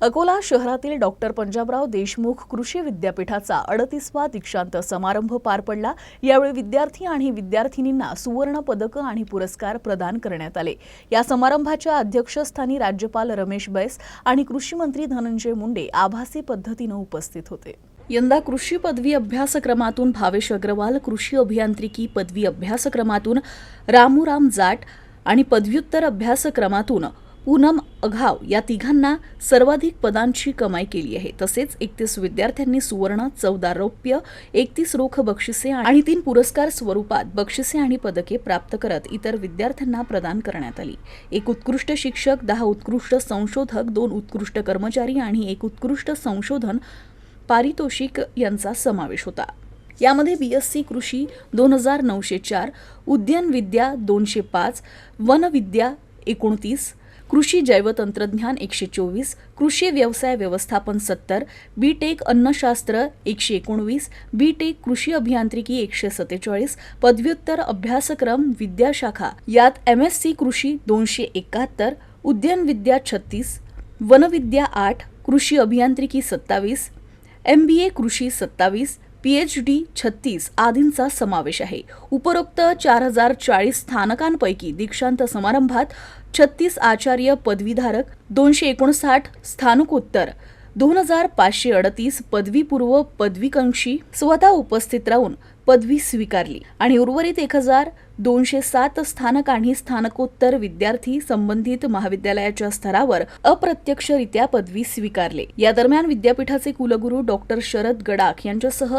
अकोला शहरातील डॉक्टर पंजाबराव देशमुख कृषी विद्यापीठाचा अडतीसवा दीक्षांत समारंभ पार पडला. यावेळी विद्यार्थी आणि विद्यार्थिनींना सुवर्ण पदकं आणि पुरस्कार प्रदान करण्यात आले. या समारंभाच्या अध्यक्षस्थानी राज्यपाल रमेश बैस आणि कृषी मंत्री धनंजय मुंडे आभासी पद्धतीनं उपस्थित होते. यंदा कृषी पदवी अभ्यासक्रमातून भावेश अग्रवाल कृषी अभियांत्रिकी पदवी अभ्यासक्रमातून रामूराम जाट आणि पदव्युत्तर अभ्यासक्रमातून पूनम अघाव या तिघांना सर्वाधिक पदांची कमाई केली आहे. तसेच एकतीस विद्यार्थ्यांनी सुवर्ण चौदा रौप्य एकतीस रोख बक्षिसे आणि तीन पुरस्कार स्वरूपात बक्षिसे आणि पदके प्राप्त करत इतर विद्यार्थ्यांना प्रदान करण्यात आली. एक उत्कृष्ट शिक्षक दहा उत्कृष्ट संशोधक दोन उत्कृष्ट कर्मचारी आणि एक उत्कृष्ट संशोधन पारितोषिक यांचा समावेश होता. यामध्ये बी एस सी कृषी दोन हजार नऊशे चार उद्यानविद्या दोनशे पाच वनविद्या एकोणतीस कृषी जैवतंत्रज्ञान एकशे चोवीस कृषी व्यवसाय व्यवस्थापन सत्तर बी टेक अन्नशास्त्र एकशे एकोणवीस बी टेक कृषी अभियांत्रिकी एकशे सत्तेचाळीस पदव्युत्तर अभ्यासक्रम विद्याशाखा यात एम एस सी कृषी दोनशे एकाहत्तर उद्यान विद्या छत्तीस वनविद्या आठ कृषी अभियांत्रिकी सत्तावीस एम बी ए कृषी सत्तावीस पी एच डी छत्तीस आदींचा समावेश आहे. उपरोक्त चार हजार चाळीस स्थानकांपैकी दीक्षांत समारंभात छत्तीस आचार्य पदवीधारक दोनशे एकोणसाठ स्थानकोत्तर दोन हजार पाचशे अडतीस पदवीपूर्व पदवीकांक्षी स्वतः उपस्थित राहून पदवी स्वीकारली आणि उर्वरित एक हजार दोनशे सात स्थानक आणि स्थानकोत्तर विद्यार्थी संबंधित महाविद्यालयाच्या स्तरावर अप्रत्यक्षरित्या पदवी स्वीकारले. या दरम्यान विद्यापीठाचे कुलगुरू डॉक्टर शरद गडाख यांच्यासह